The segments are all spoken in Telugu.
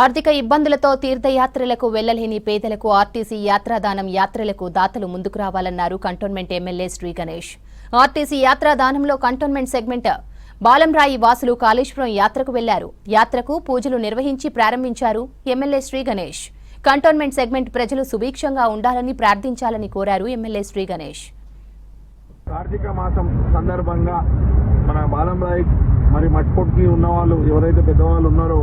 ఆర్థిక ఇబ్బందులతో తీర్థయాత్రలకు వెళ్ళలేని పేదలకు ఆర్టీసీ యాత్రాదానం యాత్రలకు దాతలు ముందుకు రావాలన్నారు cantonment MLA Shri Ganesh. RTC యాత్రాదానంలో cantonment segment Balamrai వాసులు కాళేశ్వరం యాత్రకు వెళ్ళారు. యాత్రకు పూజలు నిర్వహించి ప్రారంభించారు MLA Shri Ganesh. Cantonment segment ప్రజలు సుభిక్షంగా ఉండాలని ప్రార్థించాలని కోరారు ఎమ్మెల్యే శ్రీ గణేష్. కార్తీక మాసం సందర్భంగా మన బాలంరాయి మరి మట్టిపొట్టికి ఉన్న వాళ్ళు ఎవరైతే పెద్దవాళ్ళు ఉన్నారో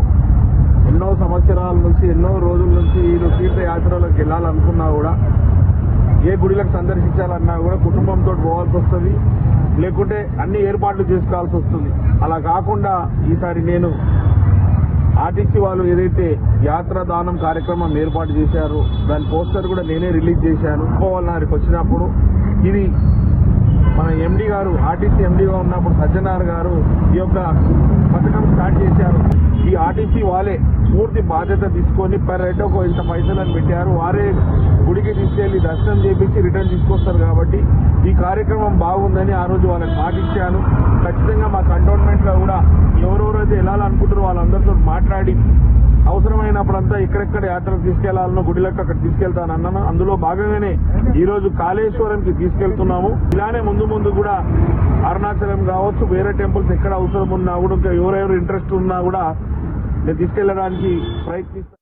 ఎన్నో సంవత్సరాల నుంచి ఎన్నో రోజుల నుంచి వీళ్ళు తీర్థయాత్రలకు వెళ్ళాలనుకున్నా కూడా ఏ గుడిలకు సందర్శించాలన్నా కూడా కుటుంబంతో పోవాల్సి వస్తుంది. లేకుంటే అన్ని ఏర్పాట్లు చేసుకోవాల్సి వస్తుంది. అలా కాకుండా ఈసారి నేను ఆర్టీసీ వాళ్ళు ఏదైతే యాత్ర దానం కార్యక్రమం ఏర్పాటు చేశారో దాని పోస్టర్ కూడా నేనే రిలీజ్ చేశాను. పోవాలన్నారికి వచ్చినప్పుడు ఇది మన ఎండి గారు ఆర్టీసీ ఎండిగా ఉన్నప్పుడు సజ్జనార్ గారు ఈ యొక్క పథకం స్టార్ట్ చేశారు. ఈ ఆర్టీసీ వాళ్ళే పూర్తి బాధ్యత తీసుకొని పర్ హెడ్ ఒక ఇంత పైసలను పెట్టారు. వారే గుడికి తీసుకెళ్ళి దర్శనం చేపించి రిటర్న్ తీసుకొస్తారు కాబట్టి ఈ కార్యక్రమం బాగుందని ఆ రోజు వాళ్ళకి మాటిచ్చాను. ఖచ్చితంగా మా కంటోన్మెంట్లో కూడా ఎవరెవరైతే వెళ్ళాలనుకుంటారో వాళ్ళందరితో మాట్లాడి అవసరమైనప్పుడంతా ఎక్కడెక్కడ యాత్రకు తీసుకెళ్ళాలనో గుడిలకు అక్కడ తీసుకెళ్తానన్నాను. అందులో భాగంగానే ఈ రోజు కాళేశ్వరంకి తీసుకెళ్తున్నాము. ఇలానే ముందు ముందు కూడా అరుణాచలం కావచ్చు వేరే టెంపుల్స్ ఎక్కడ అవసరం ఉన్నా కూడా ఇంకా ఎవరెవరు ఇంట్రెస్ట్ ఉన్నా కూడా తీసుకెళ్ళడానికి ప్రయత్నిస్తాను